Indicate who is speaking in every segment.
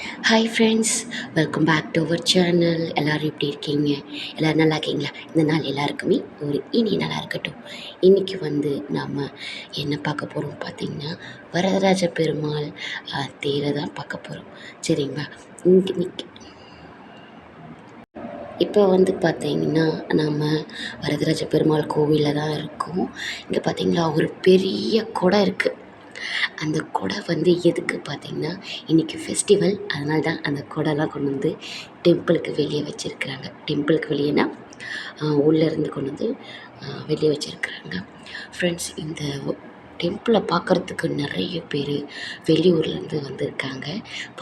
Speaker 1: Hi friends welcome back to our channel எல்லோரும் எப்படி இருக்கீங்க? எல்லோரும் நல்லா இருக்கீங்களா? இந்த நாள் எல்லாருக்குமே ஒரு இனி நல்லா இருக்கட்டும். இன்றைக்கி வந்து நாம் என்ன பார்க்க போகிறோம் பார்த்திங்கன்னா வரதராஜ பெருமாள் தேரை தான் பார்க்க போகிறோம் சரிங்களா? இன்னைக்கு இப்போ வந்து பார்த்தீங்கன்னா நம்ம வரதராஜ பெருமாள் கோவிலில் தான் இருக்கோம். இங்கே பார்த்தீங்களா ஒரு பெரிய குடம் இருக்குது அந்த குடை வந்து எதுக்கு பார்த்தீங்கன்னா இன்றைக்கி ஃபெஸ்டிவல் அதனால தான் அந்த குடைலாம் கொண்டு வந்து டெம்பிளுக்கு வெளியே வச்சுருக்குறாங்க. டெம்பிளுக்கு வெளியேனா உள்ளேருந்து கொண்டு வந்து வெளியே வச்சுருக்குறாங்க. ஃப்ரெண்ட்ஸ் இந்த டெம்பிளை பார்க்குறதுக்கு நிறைய பேர் வெளியூர்லேருந்து வந்திருக்காங்க.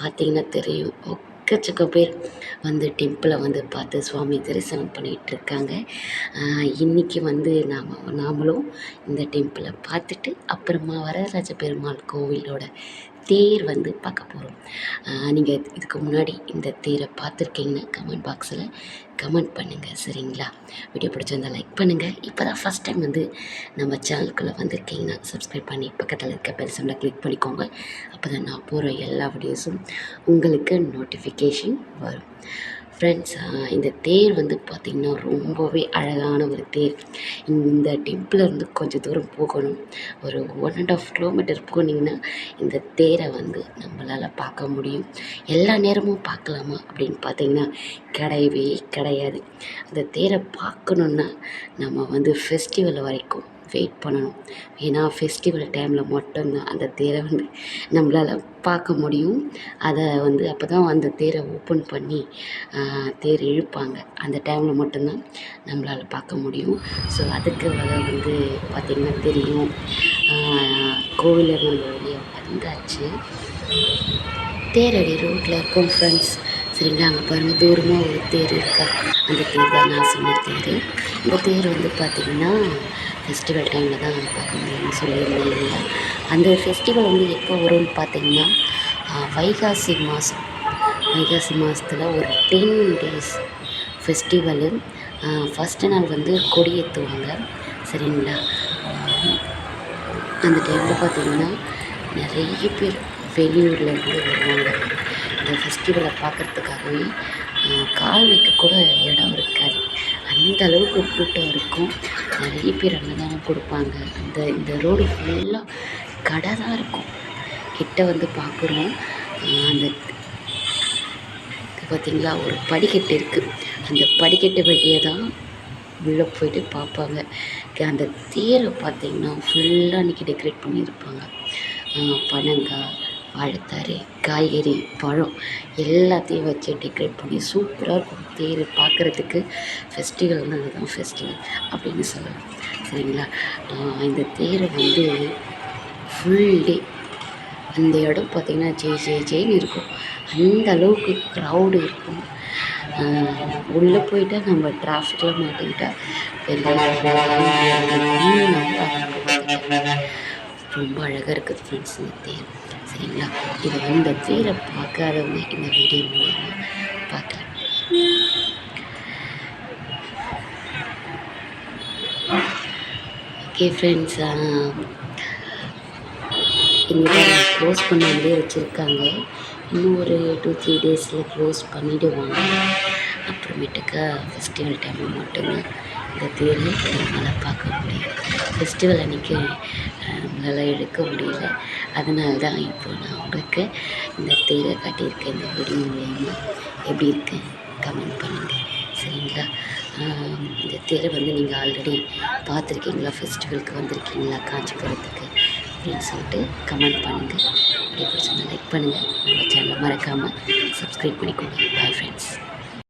Speaker 1: பார்த்தீங்கன்னா தெரியும். எக்கச்சக்க பேர் வந்து டெம்பிளை வந்து பார்த்து சுவாமி தரிசனம் பண்ணிகிட்டு இருக்காங்க ஆஹ் வந்து நாம் நாமளும் இந்த டெம்பிளை பார்த்துட்டு அப்புறமா வரதராஜ பெருமாள் கோவிலோட தேர் வந்து பார்க்க போகிறோம் நீங்கள் இதுக்கு முன்னாடி இந்த தேரை பார்த்துருக்கீங்கன்னா கமெண்ட் பாக்ஸில் கமெண்ட் பண்ணுங்கள் சரிங்களா? வீடியோ பிடிச்சிருந்தா லைக் பண்ணுங்கள் இப்போ தான் ஃபஸ்ட் டைம் வந்து நம்ம சேனலுக்குள்ளே வந்திருக்கீங்கன்னா சப்ஸ்கிரைப் பண்ணி பக்கத்தில் இருக்க பெல் கிளிக் பண்ணிக்கோங்க. அப்போ தான் நான் போகிற எல்லா வீடியோஸும் உங்களுக்கு நோட்டிஃபிகேஷன் வரும். ஃப்ரெண்ட்ஸ் இந்த தேர் வந்து பார்த்திங்கன்னா ரொம்பவே அழகான ஒரு தேர். இந்த டெம்பிள் இருந்து கொஞ்சம் தூரம் போகணும். ஒரு ஒன் அண்ட் ஆஃப் கிலோமீட்டர் போனீங்கன்னா இந்த தேரை வந்து நம்மளால் பார்க்க முடியும். எல்லா நேரமும் பார்க்கலாமா அப்படின்னு பார்த்தீங்கன்னா கிடையவே கிடையாது. அந்த தேரை பார்க்கணுன்னா நம்ம வந்து ஃபெஸ்டிவல் வரைக்கும் வெயிட் பண்ணணும். ஏன்னா ஃபெஸ்டிவல் டைமில் மட்டும்தான் அந்த தேரை வந்து நம்மளால் பார்க்க முடியும். அதை வந்து அப்போ தான் அந்த தேரை ஓப்பன் பண்ணி தேர் இழுப்பாங்க. அந்த டைமில் மட்டும்தான் நம்மளால் பார்க்க முடியும். ஸோ அதுக்கு வர வந்து பார்த்திங்கன்னா தெரியும். ஆஹ், கோவிலில் நம்ம வெளியே வந்தாச்சு. தேரடி ரோட்டில் இருக்கும் ஃப்ரெண்ட்ஸ் சரிங்களா அங்கே பாருங்கள் தூரமாக ஒரு தேர் இருக்கா? அந்த தேர் தான் நான் சொன்ன தேர். இந்த தேர் வந்து பார்த்திங்கன்னா ஃபெஸ்டிவல் டைமில் தான் பார்க்க முடியும்னு சொல்லியிருந்தேன் இல்லையா அந்த ஃபெஸ்டிவல் வந்து எப்போ வரும்னு பார்த்தீங்கன்னா வைகாசி மாதம் வைகாசி மாதத்தில் ஒரு டென் டேஸ் ஃபெஸ்டிவலு ஃபஸ்ட்டு நாள் வந்து கொடியேற்றுவாங்க சரிங்களா? அந்த டைமில் பார்த்திங்கன்னா நிறைய பேர் வெளியூரில் இருந்து வருவாங்க. இந்த ஃபெஸ்டிவலை பார்க்குறதுக்காகவே கால் வைக்க கூட இடம் இருக்காது. அந்த அளவுக்கு கூட்டம் இருக்கும். நிறைய பேர் அன்னதானம் கொடுப்பாங்க. அந்த இந்த ரோடு ஃபுல்லாக கடை தான் இருக்கும். கிட்ட வந்து பார்க்குறோம் அந்த பார்த்திங்களா பார்த்தீங்களா ஒரு படிக்கட்டு இருக்குது அந்த படிக்கட்டு வழியே தான் உள்ளே போயிட்டு பார்ப்பாங்க அந்த தேரை பார்த்தீங்கன்னா ஃபுல்லாக அன்றைக்கி டெக்கரேட் பண்ணியிருப்பாங்க. பனங்காய் வாழைத்தாரு. காய்கறி பழம் எல்லாத்தையும் வச்சு டெக்கரேட் பண்ணி சூப்பராக இருக்கும். தேர் பார்க்குறதுக்கு ஃபெஸ்டிவல்னால் அதுதான் ஃபெஸ்டிவல் அப்படின்னு சொல்லலாம். சரிங்களா? இந்த தேரை வந்து ஃபுல் டே அந்த இடம் பார்த்திங்கன்னா ஜெய் ஜெய் ஜெயின்னு இருக்கும். அந்த அளவுக்கு க்ரௌடு இருக்கும். உள்ளே போயிட்டால் நம்ம டிராஃபிக்கில் மாட்டிக்கிட்டால் ரொம்ப அழகாக இருக்குது ஃப்ரெண்ட்ஸ் இந்த தேர். சரிங்களா? இதை வந்து வீர பார்க்காதவங்க இந்த வீடியோ மூலமாக பார்க்கலாம். ஓகே ஃப்ரெண்ட்ஸ் இங்கே க்ளோஸ் பண்ணாமலே வச்சுருக்காங்க. இன்னும் ஒரு டூ த்ரீ டேஸில் க்ளோஸ் பண்ணிவிடுவாங்க அப்புறமேட்டுக்கா ஃபெஸ்டிவல் டைமில் மட்டும்தான். இந்த தேர் நம்மளால் பார்க்க முடியல. ஃபெஸ்டிவல் அன்றைக்கி நம்மளால் எடுக்க முடியல. அதனால தான் இப்போ நான் உங்களுக்கு இந்த தேரை காட்டியிருக்கேன். இந்த வீடியோ மூலயமா. எப்படி இருக்கு? கமெண்ட் பண்ணுங்கள் சரிங்களா? இந்த தேரை வந்து நீங்கள் ஆல்ரெடி பார்த்துருக்கீங்களா? ஃபெஸ்டிவலுக்கு வந்திருக்கீங்களா? காஞ்சிபுரத்துக்கு அப்படின்னு சொல்லிட்டு கமெண்ட் பண்ணுங்கள் வீடியோ பிடிச்சிருந்தா லைக் பண்ணுங்கள் நம்ம சேனலை மறக்காமல் சப்ஸ்கிரைப் பண்ணிக்கோங்க. Bye friends